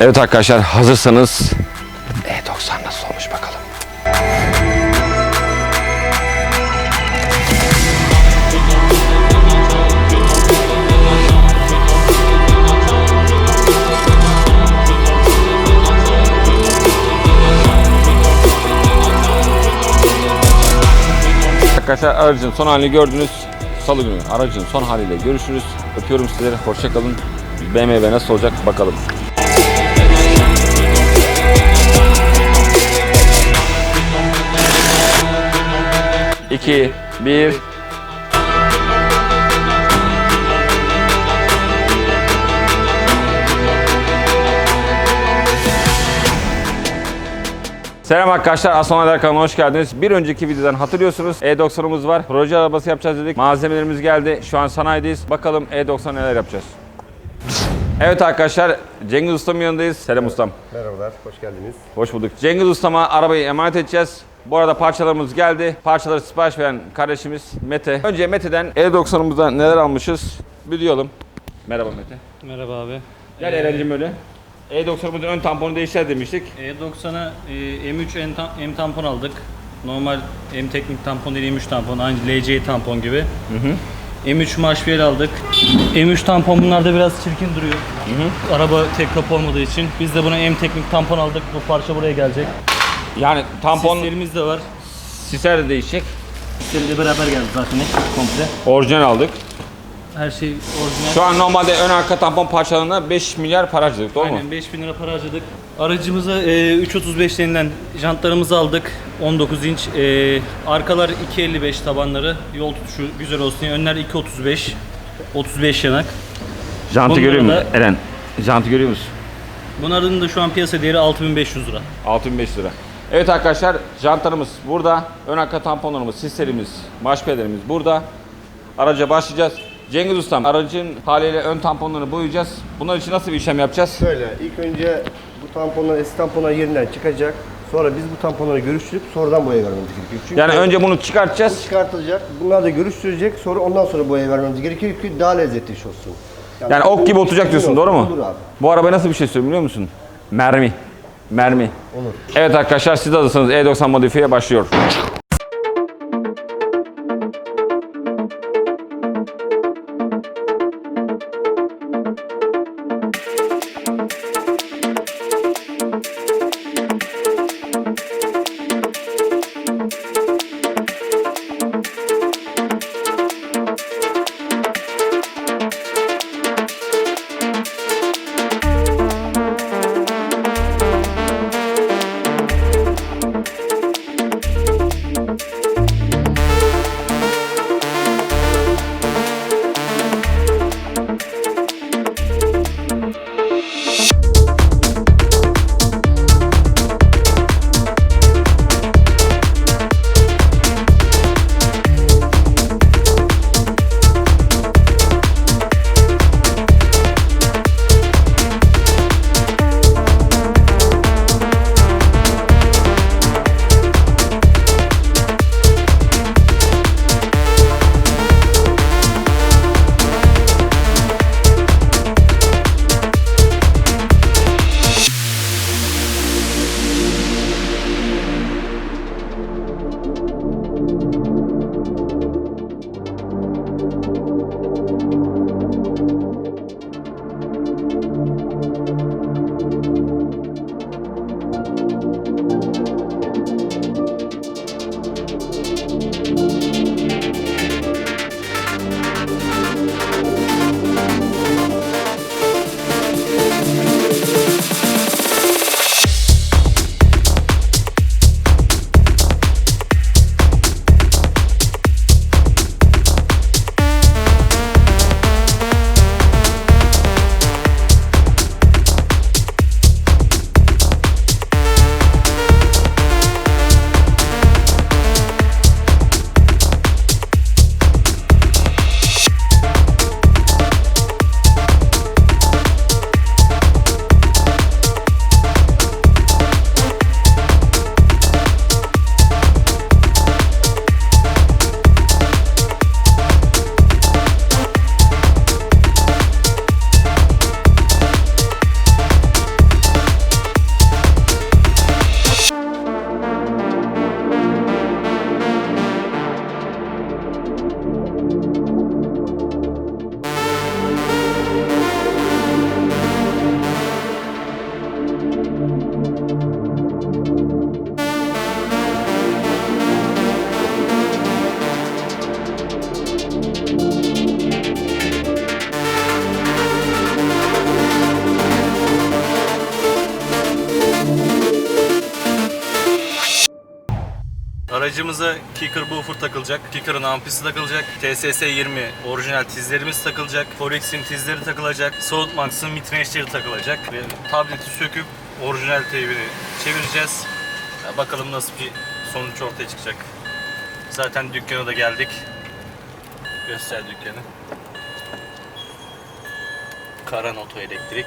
Evet arkadaşlar hazırsanız E90 nasıl olmuş bakalım. Arkadaşlar aracın son halini gördünüz. Salı günü aracın son haliyle görüşürüz. Öpüyorum sizleri. Hoşçakalın. BMW nasıl olacak bakalım. İki, bir. Selam arkadaşlar, Aslan Haber kanalına hoş geldiniz. Bir önceki videodan hatırlıyorsunuz E90'ımız var. Proje arabası yapacağız dedik. Malzemelerimiz geldi. Şu an sanayideyiz. Bakalım E90 neler yapacağız. Evet arkadaşlar, Cengiz Ustam'ın yanındayız. Selam ustam. Merhabalar, hoş geldiniz. Hoş bulduk. Cengiz Usta'ma arabayı emanet edeceğiz. Bu arada parçalarımız geldi. Parçaları sipariş veren kardeşimiz Mete. Önce Mete'den E90'ımızda neler almışız bir duyalım. Merhaba Mete. Merhaba abi. Gel Eren'cim öyle. E90'ımızın ön tamponu değiştir demiştik. E90'a e, M3 M, tam- M tampon aldık. Normal M teknik tampon değil M3 tampon. Aynı LC tampon gibi. M3 marşpiyel aldık. M3 tampon bunlarda biraz çirkin duruyor. Araba tek kapı olmadığı için. Biz de buna M teknik tampon aldık. Bu parça buraya gelecek. Yani tampon Sislerimiz de var. sisler de değişecek. Sislerle beraber geldi zaten komple. Orijinal aldık. Her şey orijinal. Şu an normalde ön arka tampon parçalarına 5 milyar para harcadık doğru mu? Aynen 5000 lira para harcadık. Aracımıza e, 335 denilen jantlarımızı aldık. 19 inç. E, arkalar 255 tabanları. Yol tutuşu güzel olsun diye. Önler 235. 35 yanak. Jantı Bunları görüyor musun Eren? Jantı görüyor musun? Bunların da şu an piyasa değeri 6500 lira. 6500 lira. Evet arkadaşlar jantlarımız burada. Ön arka tamponlarımız, sislerimiz, marşpelerimiz burada. Araca başlayacağız. Cengiz Ustam aracın haliyle ön tamponlarını boyayacağız. Bunlar için nasıl bir işlem yapacağız? Şöyle, ilk önce bu tamponlar, eski tamponlar yerinden çıkacak. Sonra biz bu tamponları görüştürüp sonradan boya vermemiz gerekiyor. Çünkü Yani önce bunu çıkartacağız. çıkartılacak, bunlar da görüştürecek, sonra ondan sonra boya vermemiz gerekiyor ki daha lezzetli iş olsun. Yani ok gibi oturacak diyorsun doğru mu? Olur abi. Bu arabaya nasıl bir şey söylüyor biliyor musun? Mermi. Mermi. Olur. Evet arkadaşlar siz de hazırsanız E90 modifiye başlıyor. Aracımıza kicker buffer takılacak. Kicker'ın ampisi takılacak. TSS 20 orijinal tizlerimiz takılacak. Forex'in tizleri takılacak. Soundmax'ın mitrençleri takılacak. Ve tableti söküp orijinal teybini çevireceğiz. Bakalım nasıl bir sonuç ortaya çıkacak. Zaten dükkana da geldik. Göster dükkanı. Karan Oto Elektrik.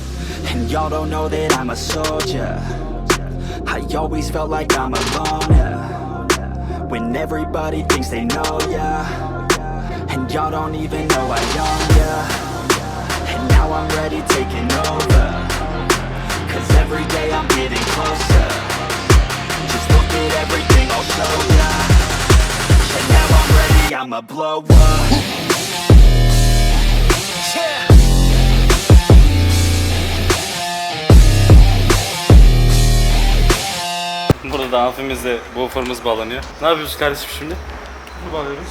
And y'all don't know that I'm a soldier. I always felt like I'm a loner. When everybody thinks they know ya. And y'all don't even know I own ya. And now I'm ready taking over. Cause every day I'm getting closer. Just look at everything I'll show ya. And now I'm ready, I'ma blow up. Yeah Burada da amfimizde buffer'ımız bağlanıyor. Ne yapıyoruz kardeşim şimdi? Bunu bağlıyoruz.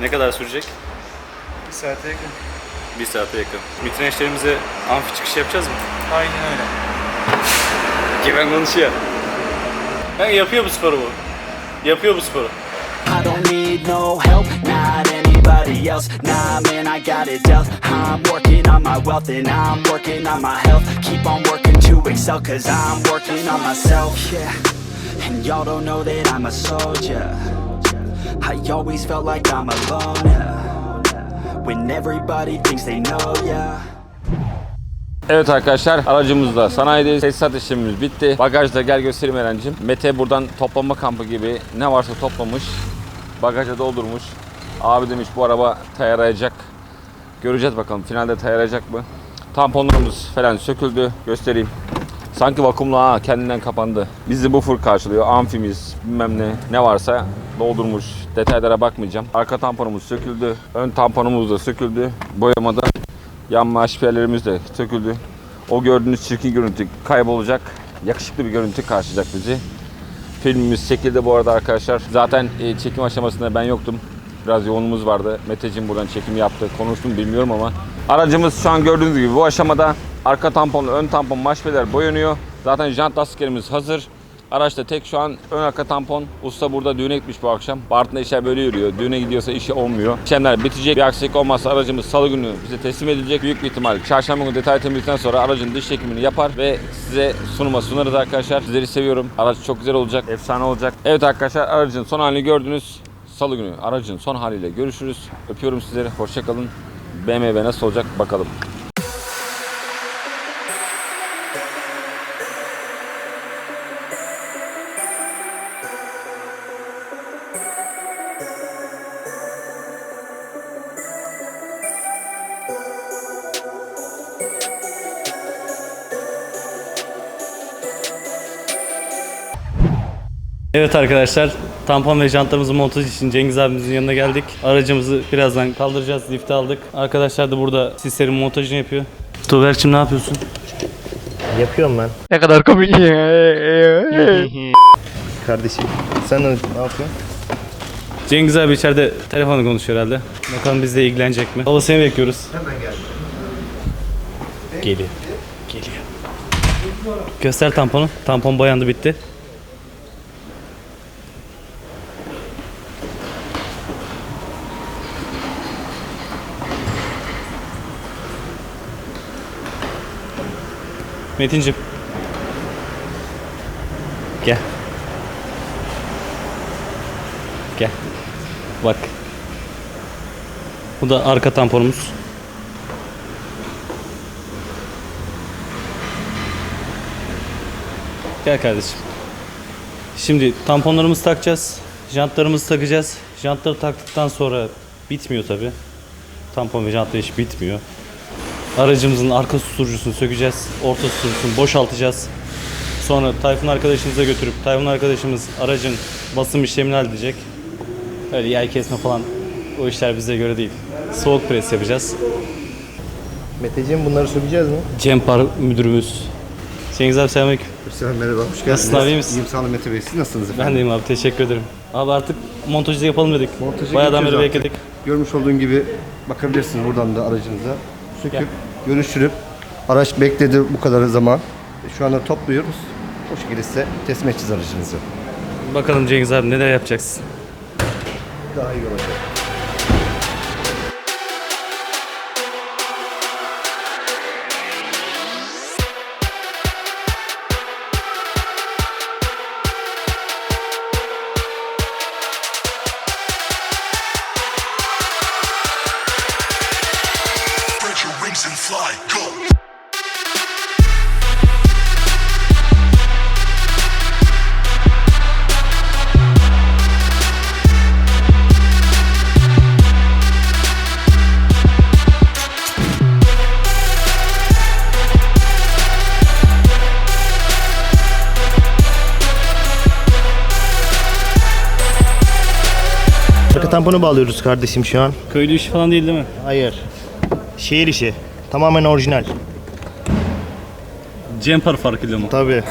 Ne kadar sürecek? Bir saate yakın. Bir saate yakın. Mitrençlerimize amfi çıkışı yapacağız mı? Aynen öyle. Kimen konuşuyor. Ha, yapıyor bu sporu bu. Yapıyor bu sporu. I don't need no help, not else. Nah, man, I got it dealt. I'm working on my wealth and I'm working on my health. Keep on working to excel, cause I'm working on myself. Yeah, and y'all don't know that I'm a soldier. I always felt like I'm a loner. When everybody thinks they know ya. Evet arkadaşlar aracımızla sanayideyiz. Tesisat işlemimiz bitti. Bagajda gel göstereyim Eren'cim. Mete buradan toplama kampı gibi ne varsa toplamış. Bagaja doldurmuş. Abi demiş bu araba tayarayacak. Göreceğiz bakalım finalde tayarayacak mı? Tamponlarımız falan söküldü. Göstereyim. Sanki vakumlu ha kendinden kapandı. Bizi bu fır karşılıyor. Amfimiz bilmem ne ne varsa doldurmuş. Detaylara bakmayacağım. Arka tamponumuz söküldü. Ön tamponumuz da söküldü. Boyamada Yan HP'lerimiz de söküldü. O gördüğünüz çirkin görüntü kaybolacak. Yakışıklı bir görüntü karşılayacak bizi. Filmimiz çekildi bu arada arkadaşlar. Zaten e, çekim aşamasında ben yoktum. Biraz yoğunluğumuz vardı. Meteciğim buradan çekim yaptı. Konuştum bilmiyorum ama. Aracımız şu an gördüğünüz gibi bu aşamada arka tampon, ön tampon, maşpeler boyanıyor. Zaten jant lastiklerimiz hazır. Araçta tek şu an ön arka tampon. Usta burada düğüne gitmiş bu akşam. Bartın'da işler böyle yürüyor. Düğüne gidiyorsa işi olmuyor. İşlemler bitecek. Bir aksilik olmazsa aracımız salı günü bize teslim edilecek. Büyük bir ihtimal çarşamba günü detay temizlikten sonra aracın dış çekimini yapar ve size sunuma sunarız arkadaşlar. Sizleri seviyorum. Araç çok güzel olacak. Efsane olacak. Evet arkadaşlar aracın son halini gördünüz. Salı günü aracın son haliyle görüşürüz. Öpüyorum sizleri. Hoşçakalın. BMW nasıl olacak bakalım. Evet arkadaşlar, tampon ve jantlarımızın montajı için Cengiz abimizin yanına geldik. Aracımızı birazdan kaldıracağız, lifte aldık. Arkadaşlar da burada sislerin montajını yapıyor. Tuğberk'cim ne yapıyorsun? Yapıyorum ben. Ne kadar komik Kardeşim sen ne yapıyorsun? Cengiz abi içeride telefonla konuşuyor herhalde. Bakalım bizle ilgilenecek mi? Baba seni bekliyoruz. Hemen geldim. Geliyor. Geliyor. Göster tamponu. Tampon boyandı bitti. Metincim. Gel. Gel. Bak. Bu da arka tamponumuz. Gel kardeşim. Şimdi tamponlarımızı takacağız. Jantlarımızı takacağız. Jantları taktıktan sonra bitmiyor tabi. Tampon ve jantlar iş bitmiyor. Aracımızın arka susturucusunu sökeceğiz. Orta susturucusunu boşaltacağız. Sonra Tayfun arkadaşımıza götürüp Tayfun arkadaşımız aracın basım işlemini halledecek. Öyle yay kesme falan o işler bize göre değil. Soğuk pres yapacağız. Meteciğim bunları söyleyeceğiz mi? Cempar müdürümüz. Cengiz abi selamünaleyküm. Selam merhaba, hoş geldiniz. Nasılsın abi, iyi misin? İyiyim sağ olun Mete Bey, siz nasılsınız efendim? Ben deyim abi teşekkür ederim. Abi artık montajı da yapalım dedik. Montaja Bayağıdan beri bekledik. Görmüş olduğun gibi bakabilirsin buradan da aracınıza. Söküp, Gel. görüştürüp, araç bekledi bu kadar zaman. Şu anda topluyoruz. O şekilde size teslim edeceğiz aracınızı. Bakalım Cengiz abi neler yapacaksın? Daha iyi olacak. Arka tamponu bağlıyoruz kardeşim şu an. Köylü işi falan değil değil mi? Hayır. Şehir işi. Tamamen orijinal. Cempar farkıyla mı? Tabii.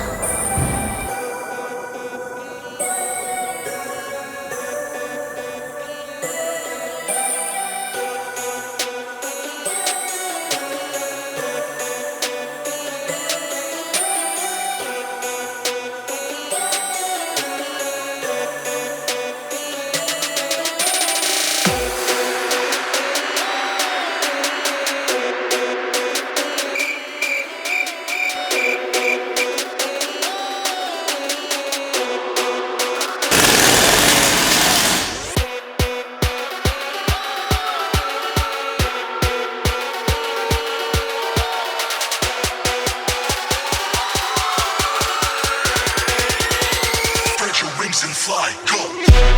Fly, go.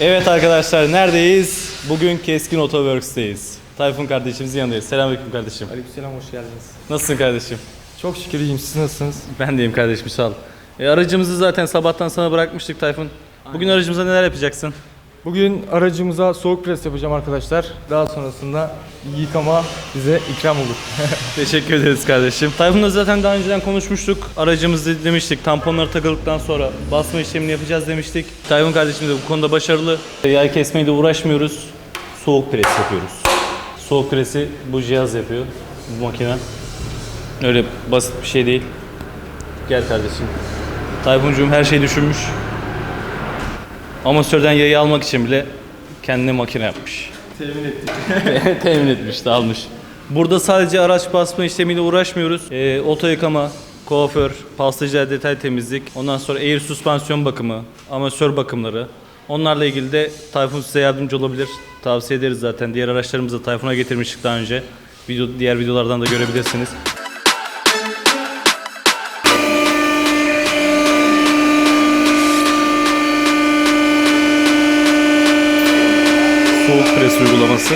Evet arkadaşlar neredeyiz? Bugün Keskin Otoworks'teyiz. Tayfun kardeşimizin yanındayız. Selamünaleyküm kardeşim. Aleykümselam hoş geldiniz. Nasılsın kardeşim? Çok şükür iyiyim siz nasılsınız? Ben deyim kardeşim sağ ol. E, aracımızı zaten sabahtan sana bırakmıştık Tayfun. Bugün aracımıza neler yapacaksın? Bugün aracımıza soğuk pres yapacağım arkadaşlar. Daha sonrasında yıkama bize ikram olur. Teşekkür ederiz kardeşim. Tayfun'la zaten daha önceden konuşmuştuk. Aracımızı demiştik tamponları takıldıktan sonra basma işlemini yapacağız demiştik. Tayfun kardeşim de bu konuda başarılı. Yay kesmeyle uğraşmıyoruz. Soğuk pres yapıyoruz. Soğuk presi bu cihaz yapıyor. Bu makine. Öyle basit bir şey değil. Gel kardeşim. Tayfuncuğum her şeyi düşünmüş. Amatörden yayı almak için bile kendine makine yapmış. Temin ettik. Temin etmiş, de almış. Burada sadece araç basma işlemiyle uğraşmıyoruz. Ee, oto yıkama, kuaför, pastacılar detay temizlik, ondan sonra air süspansiyon bakımı, amatör bakımları. Onlarla ilgili de Tayfun size yardımcı olabilir. Tavsiye ederiz zaten. Diğer araçlarımızı da Tayfun'a getirmiştik daha önce. Video, diğer videolardan da görebilirsiniz. Soğuk pres uygulaması.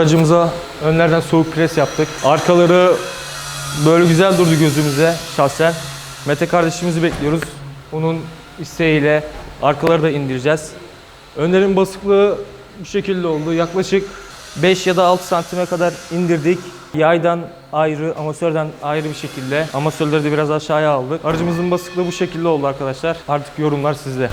Aracımıza önlerden soğuk pres yaptık. Arkaları böyle güzel durdu gözümüze şahsen. Mete kardeşimizi bekliyoruz. Onun isteğiyle arkaları da indireceğiz. Önlerin basıklığı bu şekilde oldu. Yaklaşık 5 ya da 6 santime kadar indirdik. Yaydan ayrı, amatörden ayrı bir şekilde. Amatörleri de biraz aşağıya aldık. Aracımızın basıklığı bu şekilde oldu arkadaşlar. Artık yorumlar sizde.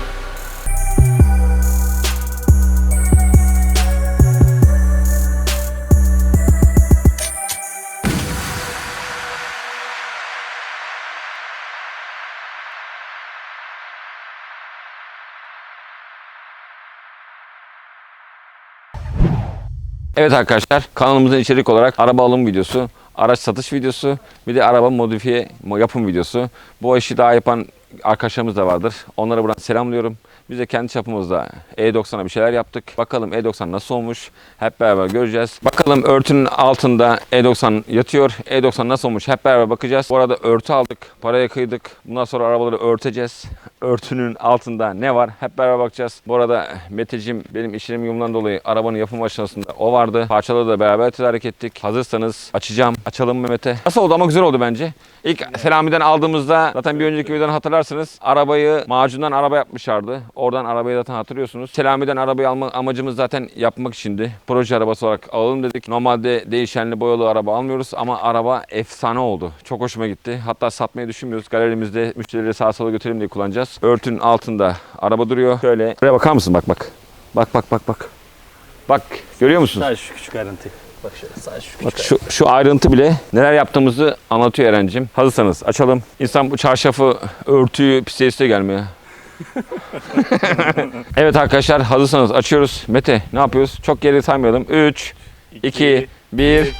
Evet arkadaşlar kanalımızın içerik olarak araba alım videosu, araç satış videosu, bir de araba modifiye yapım videosu. Bu işi daha yapan arkadaşlarımız da vardır. Onlara buradan selamlıyorum. Biz de kendi çapımızda E90'a bir şeyler yaptık. Bakalım E90 nasıl olmuş? Hep beraber göreceğiz. Bakalım örtünün altında E90 yatıyor. E90 nasıl olmuş? Hep beraber bakacağız. Bu arada örtü aldık. Paraya kıydık. Bundan sonra arabaları örteceğiz. Örtünün altında ne var? Hep beraber bakacağız. Bu arada Meteciğim benim işlerim yoğunluğundan dolayı arabanın yapım aşamasında o vardı. Parçaları da beraber tedarik ettik. Hazırsanız açacağım. Açalım Mehmet'e. Nasıl oldu ama güzel oldu bence. İlk Selami'den aldığımızda zaten bir önceki videodan hatırlarsınız. Arabayı macundan araba yapmışlardı. Oradan arabayı zaten hatırlıyorsunuz. Selami'den arabayı alma amacımız zaten yapmak içindi. Proje arabası olarak alalım dedik. Normalde değişenli boyalı araba almıyoruz ama araba efsane oldu. Çok hoşuma gitti. Hatta satmayı düşünmüyoruz. Galerimizde müşterileri sağa sola götürelim diye kullanacağız. Örtünün altında araba duruyor. Şöyle. Buraya bakar mısın? Bak bak. Bak bak bak bak. Bak görüyor musun? Sadece şu küçük ayrıntı. Bak şöyle sadece şu küçük Bak şu, şu ayrıntı bile neler yaptığımızı anlatıyor Eren'cim. Hazırsanız açalım. İnsan bu çarşafı, örtüyü pis istiyor gelmiyor. evet arkadaşlar hazırsanız açıyoruz. Mete ne yapıyoruz? Çok geri saymayalım. 3, 2, 1.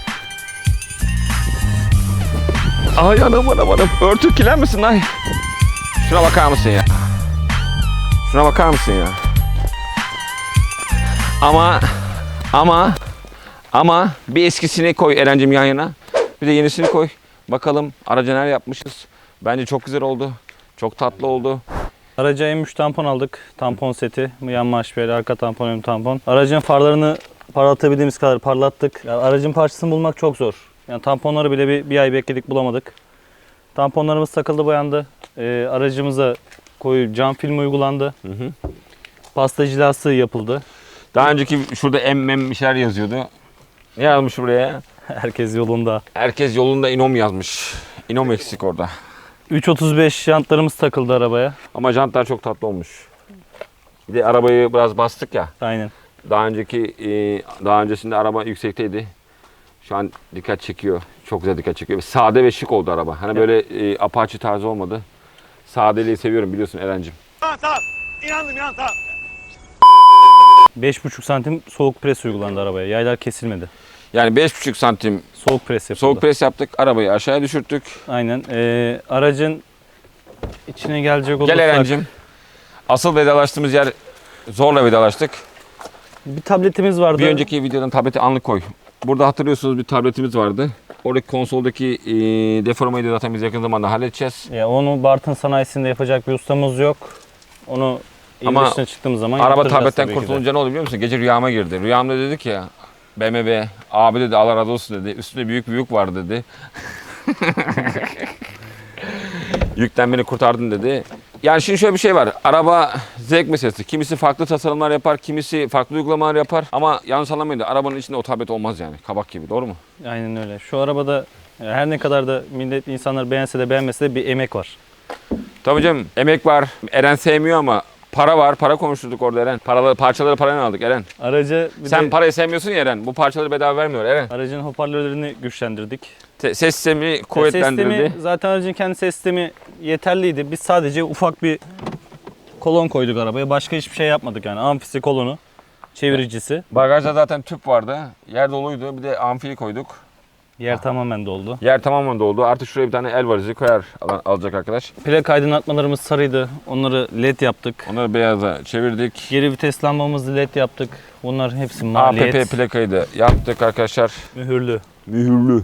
Ay anam anam anam. Örtü kirlenmesin lan. Şuna bakar mısın ya? Şuna bakar mısın ya? Ama ama ama bir eskisini koy Eren'cim yan yana. Bir de yenisini koy. Bakalım araca neler yapmışız. Bence çok güzel oldu. Çok tatlı oldu. Araca M3 tampon aldık. Tampon seti. Yan maşbiyeli, arka tampon, ön tampon. Aracın farlarını parlatabildiğimiz kadar parlattık. Yani aracın parçasını bulmak çok zor. Yani tamponları bile bir, bir ay bekledik bulamadık. Tamponlarımız takıldı boyandı. Ee, aracımıza koyu cam film uygulandı. Pasta cilası yapıldı. Daha önceki şurada emmem bir şeyler yazıyordu. Ne yazmış buraya? Herkes yolunda. Herkes yolunda inom yazmış. İnom eksik orada. 335 jantlarımız takıldı arabaya. Ama jantlar çok tatlı olmuş. Bir de arabayı biraz bastık ya. Aynen. Daha önceki e, daha öncesinde araba yüksekteydi. Şu an dikkat çekiyor. Çok güzel dikkat çekiyor. Sade ve şık oldu araba. Hani böyle e, Apache tarzı olmadı. Sadeliği seviyorum biliyorsun Eren'cim. 5,5 santim soğuk pres uygulandı arabaya. Yaylar kesilmedi. Yani 5,5 santim Soğuk pres yapıldı. soğuk pres yaptık. Arabayı aşağıya düşürttük. Aynen. Ee, aracın içine gelecek olursak Gel Eren'cim. Asıl vedalaştığımız yer zorla vedalaştık. bir tabletimiz vardı. Bir önceki videodan tableti anlık koy. Burada hatırlıyorsunuz bir tabletimiz vardı. Oradaki konsoldaki e, deformayı da zaten biz yakın zamanda halledeceğiz. Ya onu Bartın sanayisinde yapacak bir ustamız yok. Onu Ama çıktığımız zaman Araba yaptıracağız tabletten tabii ki de. kurtulunca ne oldu biliyor musun? Gece rüyama girdi. Rüyamda dedi ki ya BMW abi dedi Allah razı olsun dedi. Üstünde büyük bir yük var dedi. Yükten beni kurtardın dedi. Yani şimdi şöyle bir şey var. Araba zevk meselesi. Kimisi farklı tasarımlar yapar, kimisi farklı uygulamalar yapar. Ama yanlış anlamayın da arabanın içinde o tablet olmaz yani. Kabak gibi doğru mu? Aynen öyle. Şu arabada her ne kadar da millet insanlar beğense de beğenmese de bir emek var. Tabii canım emek var. Eren sevmiyor ama para var. Para konuşturduk orada Eren. Paraları, parçaları parayla aldık Eren. Aracı bir Sen de parayı sevmiyorsun ya Eren. Bu parçaları bedava vermiyor Eren. aracın hoparlörlerini güçlendirdik. Te- Ses sistemi Ses kuvvetlendirildi. sistemi, zaten aracın kendi ses sistemi yeterliydi. Biz sadece ufak bir kolon koyduk arabaya. Başka hiçbir şey yapmadık yani. Amfisi kolonu, çeviricisi. Bagajda zaten tüp vardı. Yer doluydu. Bir de amfiyi koyduk. Yer tamamen doldu. Yer tamamen doldu. Artık şuraya bir tane el varizi koyar alacak arkadaş. Plak aydınlatmalarımız sarıydı. Onları led yaptık. Onları beyaza çevirdik. Geri vites lambamızı led yaptık. Bunlar hepsi maliyet. APP plakayı da yaptık arkadaşlar. Mühürlü. Mühürlü.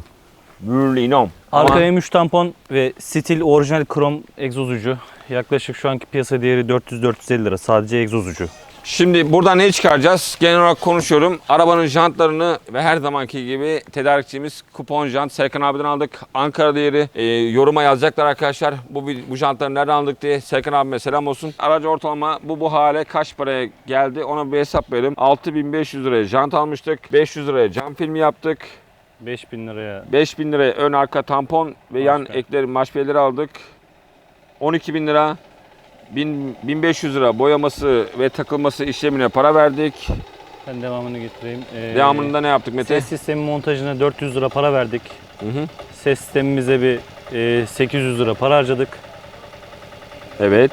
Mühürlü inom. Arka Ama M3 tampon ve stil orijinal krom egzoz ucu. Yaklaşık şu anki piyasa değeri 400-450 lira. Sadece egzoz ucu. Şimdi buradan ne çıkaracağız? Genel olarak konuşuyorum. Arabanın jantlarını ve her zamanki gibi tedarikçimiz kupon jant Serkan abiden aldık. Ankara değeri e, yoruma yazacaklar arkadaşlar. Bu bu jantları nereden aldık diye Serkan abime selam olsun. Aracı ortalama bu bu hale kaç paraya geldi ona bir hesap verelim. 6500 liraya jant almıştık. 500 liraya cam filmi yaptık. 5000 liraya 5000 liraya ön arka tampon ve yan Başka. ekleri maşbeleri aldık. 12.000 lira. 1000 1500 lira boyaması ve takılması işlemine para verdik. ben devamını getireyim. Ee, Devamında ne yaptık Mete? Ses sistemi montajına 400 lira para verdik. Hı hı. Ses sistemimize bir e, 800 lira para harcadık. Evet.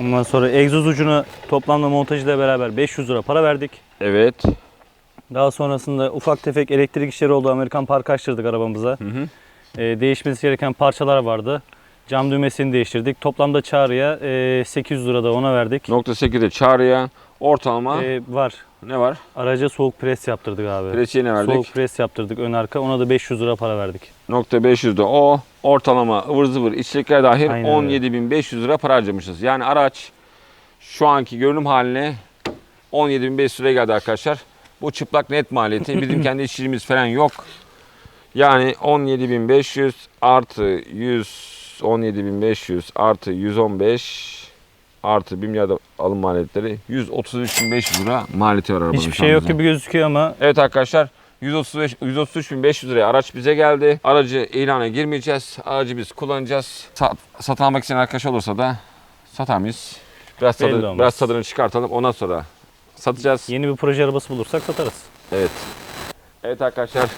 Ondan sonra egzoz ucuna toplamda montajıyla beraber 500 lira para verdik. Evet. Daha sonrasında ufak tefek elektrik işleri oldu. Amerikan park açtırdık arabamıza. Hı hı. Ee, değişmesi gereken parçalar vardı. Cam düğmesini değiştirdik. Toplamda çağrıya e, 800 lira da ona verdik. Nokta 8'de çağrıya ortalama Ee, var. ne var? Araca soğuk pres yaptırdık abi. Presiye ne verdik? Soğuk pres yaptırdık ön arka. Ona da 500 lira para verdik. Nokta 500'de o. Ortalama ıvır zıvır içlikler dahil Aynen öyle. 17.500 lira para harcamışız. Yani araç şu anki görünüm haline 17.500 liraya geldi arkadaşlar. Bu çıplak net maliyeti. Bizim kendi işçiliğimiz falan yok. Yani 17.500 artı 100 17.500 artı 115 artı 1 milyar alım maliyetleri 133.500 lira maliyeti var arabanın Hiçbir şu şey an yok bize. gibi gözüküyor ama Evet arkadaşlar 135 133.500 liraya araç bize geldi. Aracı ilana girmeyeceğiz. Aracı biz kullanacağız. Sat, satın almak isteyen arkadaş olursa da satar mıyız? Biraz, Belli tadı, olmaz. biraz tadını çıkartalım ondan sonra satacağız. yeni bir proje arabası bulursak satarız. Evet. Evet arkadaşlar.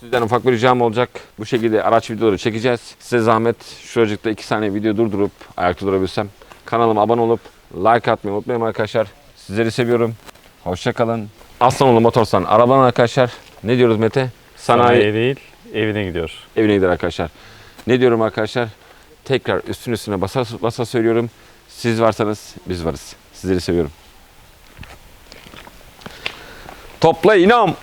Sizden ufak bir ricam olacak. Bu şekilde araç videoları çekeceğiz. Size zahmet şuracıkta iki saniye video durdurup ayakta durabilsem. Kanalıma abone olup like atmayı unutmayın arkadaşlar. Sizleri seviyorum. Hoşça kalın. Aslanoğlu Motorsan arabadan arkadaşlar. Ne diyoruz Mete? Sanayi, Sanayi değil, evine gidiyor. evine gider arkadaşlar. Ne diyorum arkadaşlar? Tekrar üstüne üstüne basa, basa söylüyorum. Siz varsanız biz varız. Sizleri seviyorum. Topla inam.